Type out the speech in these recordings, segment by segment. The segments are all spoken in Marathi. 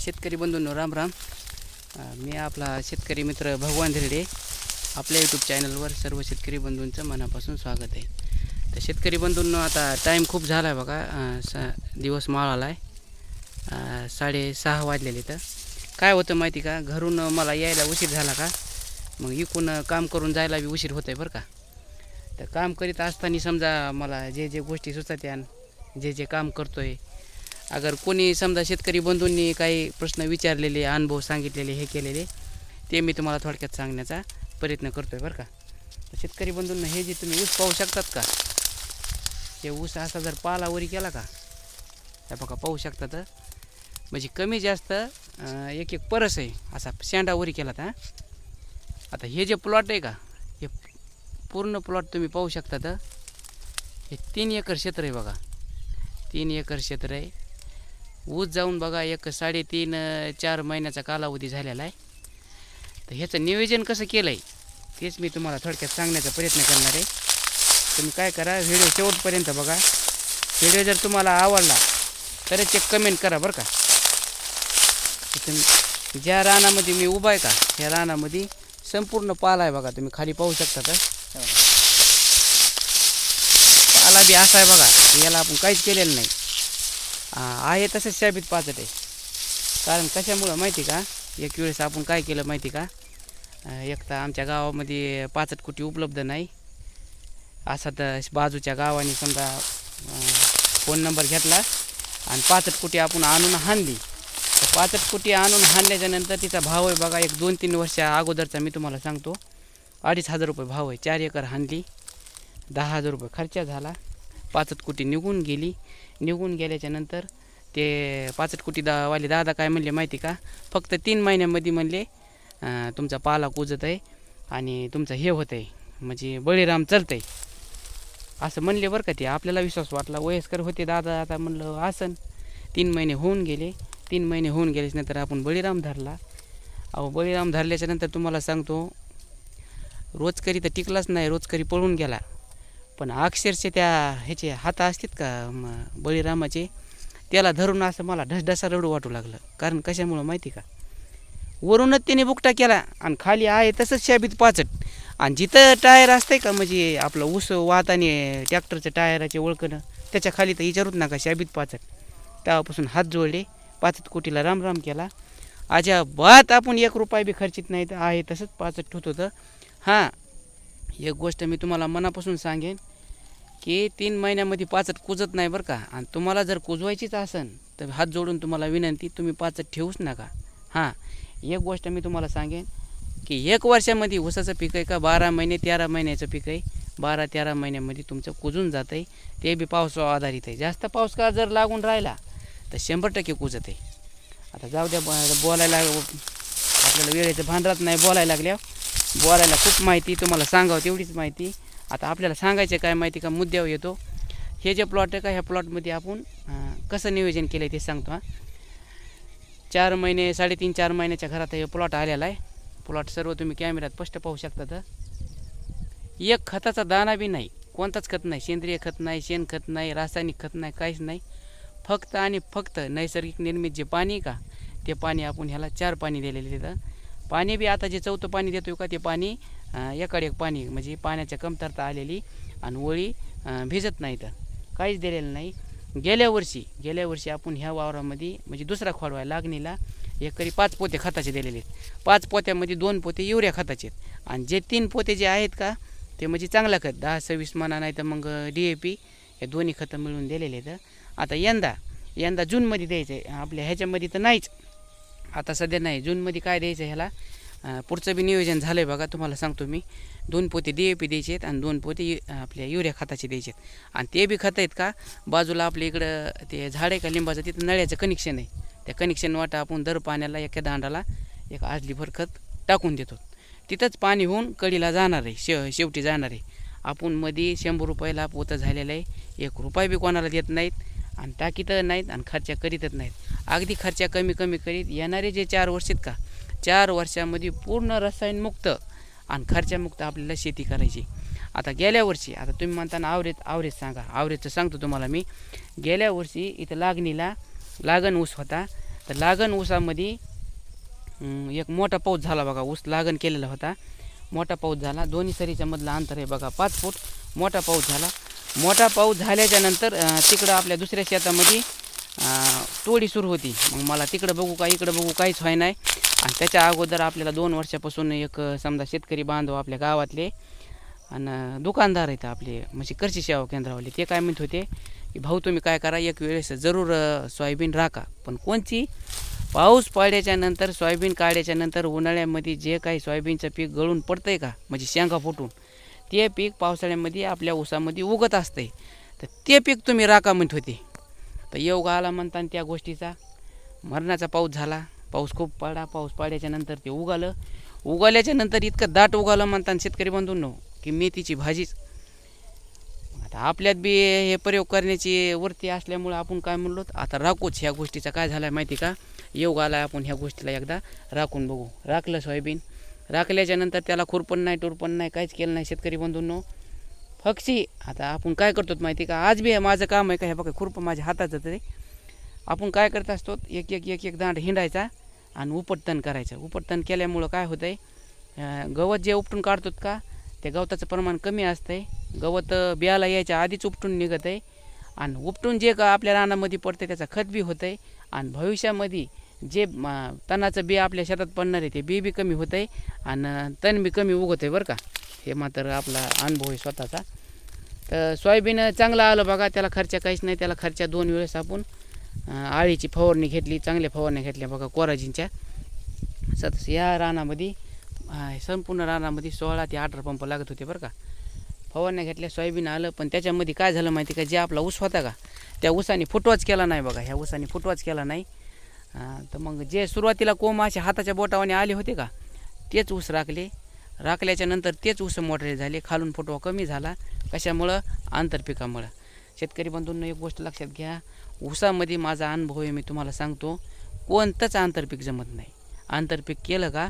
शेतकरी बंधूंनो राम राम. मी आपला शेतकरी मित्र भगवान धिरडे. आपल्या यूट्यूब चॅनलवर सर्व शेतकरी बंधूंचं मनापासून स्वागत आहे. तर शेतकरी बंधूंनो आता टाईम खूप झाला आहे बघा. स सा दिवस माळाला आहे साडेसहा वाजलेले तर. काय होतं माहिती का? घरून मला यायला उशीर झाला का? मग इकून काम करून जायला बी उशीर होतं आहे बरं का? तर काम करीत असताना समजा मला जे जे गोष्टी सुचतात आणि जे जे काम करतो आहे अगर कोणी समजा शेतकरी बंधूंनी काही प्रश्न विचारलेले अनुभव सांगितलेले हे केलेले ते मी तुम्हाला थोडक्यात सांगण्याचा प्रयत्न करतो आहे बरं का. शेतकरी बंधूंना हे जे तुम्ही ऊस पाहू शकतात का? ते ऊस असा जर पालावरी केला का? त्या बघा पाहू शकता तर. म्हणजे कमी जास्त एक एक परस आहे असा शेंडावरी केला तर आता हे जे प्लॉट आहे का? हे पूर्ण प्लॉट तुम्ही पाहू शकता तर हे तीन एकर क्षेत्र आहे बघा. तीन एकर क्षेत्र आहे. ऊस जाऊन बघा एक साडेतीन चार महिन्याचा कालावधी झालेला आहे. तर ह्याचं नियोजन कसं केलं आहे तेच मी तुम्हाला थोडक्यात सांगण्याचा प्रयत्न करणार आहे. तुम्ही काय करा व्हिडिओ शेवटपर्यंत बघा. व्हिडिओ जर तुम्हाला आवडला तरच एक कमेंट करा बरं का. तुम्ही ज्या रानामध्ये मी उभा आहे का ह्या रानामध्ये संपूर्ण पाला आहे बघा तुम्ही खाली पाहू शकता तर पाला बी असा आहे बघा याला आपण काहीच केलेलं नाही. आहे तसंच शाबीत पाचट आहे. कारण कशामुळं माहिती का? एक वेळेस आपण काय केलं माहिती का? एक तर आमच्या गावामध्ये पाचट कुटी उपलब्ध नाही. असा तर बाजूच्या गावाने समजा फोन नंबर घेतला आणि पाचट कुटी आपण आणून हाणली. तर पाचट कुटी आणून हाणल्याच्यानंतर तिचा भाव आहे बघा एक दोन तीन वर्षा अगोदरचा मी तुम्हाला सांगतो. अडीच हजार रुपये भाव आहे. चार एकर हाणली. दहा हजार रुपये खर्च झाला. पाचट कुटी निघून गेली. निघून गेल्याच्यानंतर ते पाचट कुटी दावाले दादा काय म्हणले माहिती का? फक्त तीन महिन्यामध्ये म्हणले तुमचा पाला कुजत आहे आणि तुमचं हे होतं आहे म्हणजे बळीराम चलतं आहे असं म्हणले बरं का ते. आपल्याला विश्वास वाटला वयस्कर होते दादा आता म्हणलं आसन. तीन महिने होऊन गेले. तीन महिने होऊन गेल्याच्यानंतर आपण बळीराम धरला. अहो बळीराम धरल्याच्यानंतर तुम्हाला सांगतो रोजकरी तर टिकलाच नाही रोजकरी पळून गेला. पण अक्षरशः त्या ह्याचे हात असतात का बळीरामाचे? त्याला धरून असं मला ढसढसा रडू वाटू लागलं. कारण कशामुळं माहिती का? वरूनच त्याने बुकटा केला आणि खाली आहे तसंच शाबीत पाचट. आणि जिथं टायर असतंय का म्हणजे आपलं ऊस वाहताने ट्रॅक्टरचं टायराचे ओळखणं त्याच्याखाली तर विचारूच नका शाबीत पाचट. तेव्हापासून हात जोडले पाचट कोटीला रामराम केला. केला अजाबात आपण एक रुपया बी खर्चित नाही तर आहे तसंच पाचट ठेवत होतं. हां एक गोष्ट मी तुम्हाला मनापासून सांगेन. की तीन महिन्यामध्ये पाचट कुजत नाही बरं का. आणि तुम्हाला जर कुजवायचीच असेल तर हात जोडून तुम्हाला विनंती तुम्ही पाचट ठेवूच नका. हां एक गोष्ट मी तुम्हाला सांगेन की एक वर्षामध्ये ऊसाचं पीक आहे का? बारा महिने तेरा महिन्याचं पीक आहे. बारा तेरा महिन्यामध्ये तुमचं कुजून जातं आहे ते बी पावसावर आधारित आहे. जास्त पाऊस का जर लागून राहिला तर शंभर टक्के कुजत आहे. आता जाऊ द्या बोलायला आपल्याला वेळेचं भान राहत नाही बोलायला लागल्या बोलायला खूप माहिती तुम्हाला सांगावं तेवढीच माहिती आता आपल्याला सांगायचं काय माहिती का? मुद्द्यावर येतो. हे जे प्लॉट आहे का? ह्या प्लॉटमध्ये आपण कसं नियोजन केलं आहे ते सांगतो हां. चार महिने साडेतीन चार महिन्याच्या घरात हे प्लॉट आलेला आहे. प्लॉट सर्व तुम्ही कॅमेऱ्यात स्पष्ट पाहू शकता तर एक खताचा दाना बी नाही. कोणताच खत नाही. सेंद्रिय खत नाही शेणखत नाही रासायनिक खत नाही काहीच नाही. फक्त आणि फक्त नैसर्गिक निर्मित जे पाणी का? ते पाणी आपण ह्याला चार पाणी दिलेले तिथं पाणी बी आता जे चौथं पाणी देतो का? ते पाणी एकाड एक पाणी म्हणजे पाण्याच्या कमतरता आलेली आणि ओळी भिजत नाही तर. काहीच दिलेलं नाही. गेल्या वर्षी गेल्या वर्षी आपण ह्या वावरामध्ये म्हणजे दुसरा खोडवा लागणीला एकरी पाच पोते खताचे दिलेले आहेत. पाच पोत्यामध्ये दोन पोते युरिया खताचे आहेत. आणि जे तीन पोते जे आहेत का ते म्हणजे चांगलं खत दहा सव्वीस म्हणा नाही तर मग डी ए पी हे दोन्ही खतं मिळून दिलेले आहेत. आता यंदा यंदा जूनमध्ये द्यायचं आहे आपल्या ह्याच्यामध्ये तर नाहीच. आता सध्या नाही. जूनमध्ये काय द्यायचं ह्याला? पुढचं बी नियोजन झालं आहे बघा तुम्हाला सांगतो मी. दोन पोते डी ए पी द्यायचे आहेत आणि दोन पोते यु- आपल्या युरिया खताचे द्यायचे आहेत आणि ते बी खत आहेत का बाजूला आपल्या इकडं ते झाड आहे का लिंबाचं तिथं नळ्याचं कनेक्शन आहे. त्या कनेक्शन वाटा आपण दर पाण्याला एका दांडाला एक आजलीभर खत टाकून देतो. तिथंच पाणी होऊन कडीला जाणार आहे शे शेवटी जाणार आहे. आपण मध्ये शंभर रुपयाला पोतं झालेलं आहे एक रुपया बी कोणाला देत नाहीत आणि टाकीत नाहीत आणि खर्चा करीतच नाहीत. अगदी खर्चा कमी कमी करीत येणारे जे चार वर्ष आहेत का चार वर्षामध्ये पूर्ण रसायनमुक्त आणि खर्चामुक्त आपल्याला शेती करायची. आता गेल्या वर्षी आता तुम्ही म्हणताना आवरेत आवरेत सांगा. आवरेचं सांगतो तुम्हाला मी. गेल्या वर्षी इथं लागणीला लागण ऊस होता. तर लागण ऊसामध्ये एक मोठा पाऊस झाला बघा. ऊस लागण केलेला होता. मोठा पाऊस झाला. दोन्ही सरीच्या मधला अंतर आहे बघा पाच फूट. मोठा पाऊस झाला. मोठा पाऊस झाल्याच्यानंतर तिकडं आपल्या दुसऱ्या शेतामध्ये तोडी सुरू होती. मग मला तिकडं बघू का इकडं बघू काहीच व्हाय नाही आणि त्याच्या अगोदर आपल्याला दोन वर्षापासून एक समजा शेतकरी बांधव आपल्या गावातले आणि दुकानदार आहेत आपले म्हणजे कृषी सेवा केंद्रावाले. ते काय म्हणत होते की भाऊ तुम्ही काय करा एक वेळेस जरूर सोयाबीन राखा. पण कोणची? पाऊस पडल्याच्या नंतर सोयाबीन काढल्याच्या नंतर उन्हाळ्यामध्ये जे काही सोयाबीनचं पीक गळून पडतंय का म्हणजे शेंगा फुटून ते पीक पावसाळ्यामध्ये आपल्या ऊसामध्ये उगत असतंय. तर ते पीक तुम्ही राखा म्हणत होते. तर योग आला म्हणता त्या गोष्टीचा. मरणाचा पाऊस झाला. पाऊस खूप पडा पाऊस पाड्याच्यानंतर ते उगालं. उगाल्याच्यानंतर इतकं दाट उगालं म्हणताना शेतकरी बंधूंनो की मेथीची भाजीच. आता आपल्यात बी हे प्रयोग करण्याची वरती असल्यामुळं आपण काय म्हणलो? आता राखूच ह्या गोष्टीचा काय झाला माहिती का? योग आला आपण ह्या गोष्टीला एकदा राखून बघू. राखलं सोयाबीन. राखल्याच्यानंतर त्याला खुरपण नाही टुरपण नाही काहीच केलं नाही शेतकरी बंधूंनो. फक्षी आता आपण काय करतो माहिती का? आज बी माझं काम आहे का? हे बघा खुरपं माझ्या हाताचं तरी. आपण काय करत असतो एक एक एक एक दांड हिंडायचा. आणि उपटतन करायचं. उपटतन केल्यामुळं काय होतं आहे गवत जे उपटून काढतो का ते गवताचं प्रमाण कमी असतं आहे गवत बियाला यायच्या आधीच उपटून निघत आहे आणि उपटून जे का आपल्या रानामध्ये पडतं त्याचा खत बी होतं आहे आणि भविष्यामध्ये जे तणाचं बी आपल्या शेतात पडणार आहे ते बी बी कमी होतं आहे आणि तण बी कमी उगवत आहे बरं का. हे मात्र आपला अनुभव आहे स्वतःचा. तर सोयाबीन चांगलं आलं बघा त्याला खर्च काहीच नाही त्याला खर्च दोन वेळेस आपण आळीची फवारणी घेतली चांगल्या फवारण्या घेतल्या बघा कोराजींच्या. सतस या रानामध्ये संपूर्ण रानामध्ये सोळा ते अठरा पंप लागत होते बरं का. फवारण्या घेतल्या सोयाबीन आलं पण त्याच्यामध्ये काय झालं माहिती का? जे आपला ऊस होता का त्या ऊसाने फुटवाच केला नाही बघा. ह्या ऊसाने फुटवाच केला नाही. तर मग जे सुरुवातीला कोंब असे हाताच्या बोटावाने आले होते का तेच ऊस राखले. राखल्याच्या नंतर तेच ऊस मोठे झाले. खालून फुटवा कमी झाला. कशामुळं? आंतरपिकामुळं. शेतकरी बंधूंना एक गोष्ट लक्षात घ्या. ऊसामध्ये माझा अनुभव आहे मी तुम्हाला सांगतो. कोणतंच आंतरपीक जमत नाही. आंतरपीक केलं का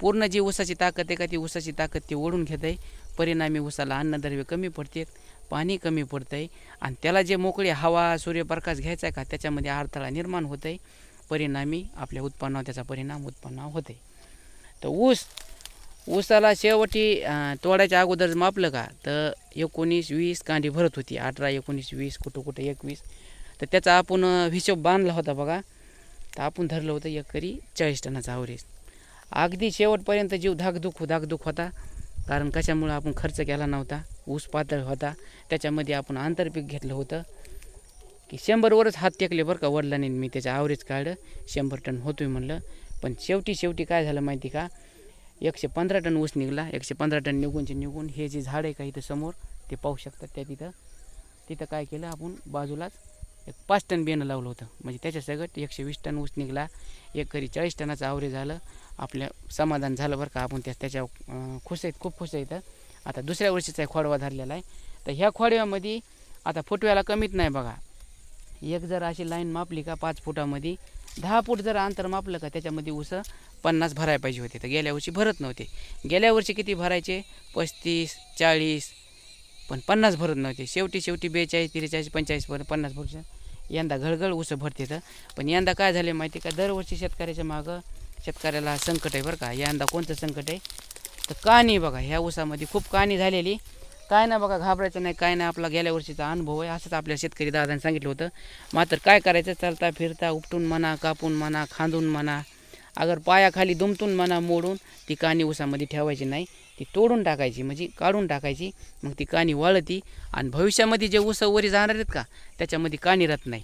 पूर्ण जी ऊसाची ताकद आहे का ती ऊसाची ताकद ती ओढून घेत आहे. परिणामी ऊसाला अन्नद्रव्य कमी पडतात पाणी कमी पडतं आहे आणि त्याला जे मोकळी हवा सूर्यप्रकाश घ्यायचा आहे का त्याच्यामध्ये अडथळा निर्माण होत आहे परिणामी आपल्या उत्पन्नावर त्याचा परिणाम उत्पन्नावर होत आहे तर ऊस ऊसाला शेवटी तोडायच्या अगोदर मापलं का तर एकोणीस वीस कांडी भरत होती. अठरा एकोणीस वीस कुठं कुठं एकवीस. तर त्याचा आपण हिशोब बांधला होता बघा. तर आपण धरलं होतं एकरी चाळीस टनाचा आवरेज. अगदी शेवटपर्यंत जीव धाकधुक हो, धाकधुक होता. कारण कशामुळं आपण खर्च केला नव्हता? ऊस पातळ होता. त्याच्यामध्ये आपण आंतरपीक घेतलं होतं. की शंभरवरच हात टेकले बरं का वडिलांनी. मी त्याचा आवरेज काढलं. शंभर टन होतोय म्हणलं. पण शेवटी शेवटी काय झालं माहिती का? एकशे पंधरा टन ऊस निघला. एकशे पंधरा टन निघूनचे निघून हे जे झाड आहे का इथं समोर ते पाहू शकतात त्या तिथं. तिथं काय केलं आपण? बाजूलाच एक पाच टन बियाणं लावलं होतं. म्हणजे त्याच्या सगळं एकशे वीस टन ऊस निघला. एक घरी चाळीस टनाचं आवरे झालं. आपल्या समाधान झालं बरं का. आपण त्या त्याच्या खुश आहेत खूप खुश आहेत. आता दुसऱ्या वर्षीचा एक खोडवा धरलेला आहे. तर ह्या खोडव्यामध्ये आता फुटव्याला कमीत नाही बघा. एक जर अशी लाईन मापली का पाच फुटामध्ये दहा फूट जर अंतर मापलं का त्याच्यामध्ये ऊस पन्नास भरायला पाहिजे होते. तर गेल्या वर्षी भरत नव्हते. गेल्या वर्षी किती भरायचे? पस्तीस चाळीस पण पन्नास भरत नव्हते. शेवटी शेवटी बेचाळीस त्रेचाळीस पंचेचाळीस पर्यंत पन्नास भरच्या यंदा घळघळ ऊस भरते तर पण यंदा काय झाले माहिती का? दरवर्षी शेतकऱ्याच्या मागं शेतकऱ्याला संकट आहे बरं का. यंदा कोणतं संकट आहे? तर कानी बघा ह्या ऊसामध्ये खूप कहाणी झालेली. काय नाही बघा घाबरायचं नाही. काय नाही आपला गेल्या वर्षीचा अनुभव आहे. असंच आपल्या शेतकरी दादाने सांगितलं होतं. मात्र काय करायचं? चालता फिरता उपटून म्हणा कापून म्हणा खांदून म्हणा अगर पायाखाली दुमतून म्हणा मोडून ती कानी ऊसामध्ये ठेवायची नाही. ती तोडून टाकायची म्हणजे काढून टाकायची. मग ती काणी वळती आणि भविष्यामध्ये जे ऊस वरी जाणार आहेत का त्याच्यामध्ये काणी राहत नाही.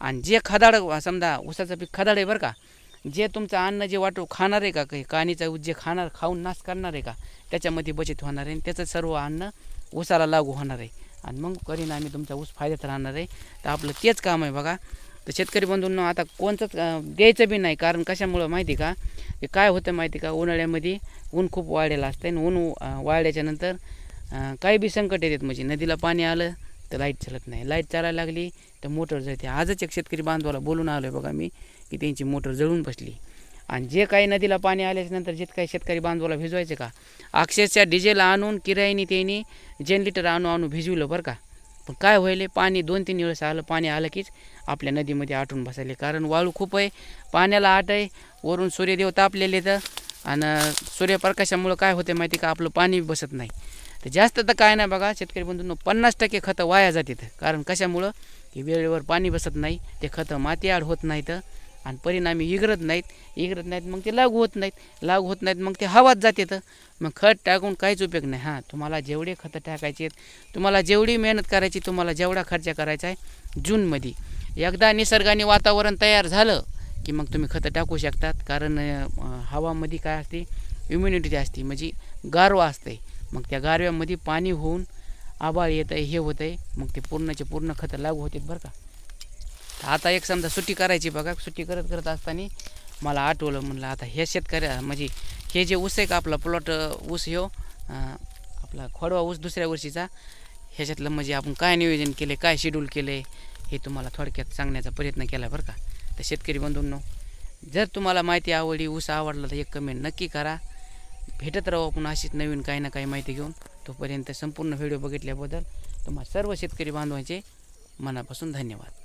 आणि जे खदाड समजा ऊसाचं पीक खदाड आहे बरं का जे तुमचं अन्न जे वाटू खाणार आहे का काही काणीचा ऊस जे खाणार खाऊन नाश करणार आहे का त्याच्यामध्ये बचत होणार आहे आणि त्याचं सर्व अन्न ऊसाला लागू होणार आहे. आणि मग करीन आम्ही तुमचा ऊस फायद्यात राहणार आहे. तर आपलं तेच काम आहे बघा. तर शेतकरी बंधूंना आता कोणतंच द्यायचं बी नाही. कारण कशामुळं माहिती का? की काय होतं माहिती का? उन्हाळ्यामध्ये ऊन खूप वाढलेलं असतं आणि ऊन वाढल्याच्यानंतर काही बी संकट येतात. म्हणजे नदीला पाणी आलं तर लाइट चालत नाही. लाइट चालायला लागली तर मोटर जळते. आजच एक शेतकरी बांधवाला बोलून आलो आहे बघा मी की त्यांची मोटर जळून बसली. आणि जे काही नदीला पाणी आल्याच्यानंतर जे काही शेतकरी बांधवाला भिजवायचे का? अक्षरशः डिझेल आणून किरायनी त्यांनी जेन लिटर आणू आणू भिजवलं बरं का? पण काय व्हायले पाणी दोन तीन वेळेस आलं पाणी आलं कीच आपल्या नदीमध्ये आटून बसायले कारण वाळू खूप आहे पाण्याला आट आहे वरून सूर्यदेव तापलेले तर आणि सूर्यप्रकाशामुळं काय होते माहिती का? आपलं पाणी बसत नाही. तर जास्त तर काय नाही बघा शेतकरी बंधूंनो पन्नास टक्के खतं वाया जातात. कारण कशामुळं? की वेळेवर पाणी बसत नाही ते खतं माती आड होत नाहीत. आणि परिणामी इगरत नाहीत इगरत नाहीत मग ते लागू होत नाहीत. लागू होत नाहीत मग ते हवात तर. मग खत टाकून काहीच उपयोग नाही. हां तुम्हाला जेवढे खतं टाकायचे आहेत तुम्हाला जेवढी मेहनत करायची तुम्हाला जेवढा खर्च करायचा आहे जूनमध्ये. एकदा निसर्गाने वातावरण तयार झालं की मग तुम्ही खतं टाकू शकतात. कारण हवामध्ये काय असते? इम्युनिटी असते. म्हणजे गारवा असते. मग त्या गारव्यामध्ये पाणी होऊन आबाळ येत आहे हे होतं आहे मग ते पूर्णचे पूर्ण खतं लागू होतात बरं का. आता एक समजा सुट्टी करायची बघा सुट्टी करत करत असताना मला आठवलं म्हणलं आता हे शेतकऱ्या म्हणजे हे जे ऊस आहे का आपला प्लॉट ऊस ह्यो आपला खोडवा ऊस दुसऱ्या वर्षीचा ह्याच्यातलं म्हणजे आपण काय नियोजन केले काय शेड्यूल केले हे तुम्हाला थोडक्यात सांगण्याचा प्रयत्न केला बरं का. तर शेतकरी बंधूंनो जर तुम्हाला माहिती आवडली ऊस आवडला तर एक कमेंट नक्की करा. भेटत राहू आपण अशीच नवीन काही ना काही माहिती घेऊन. तोपर्यंत संपूर्ण व्हिडिओ बघितल्याबद्दल तुम्हाला सर्व शेतकरी बांधवांचे मनापासून धन्यवाद.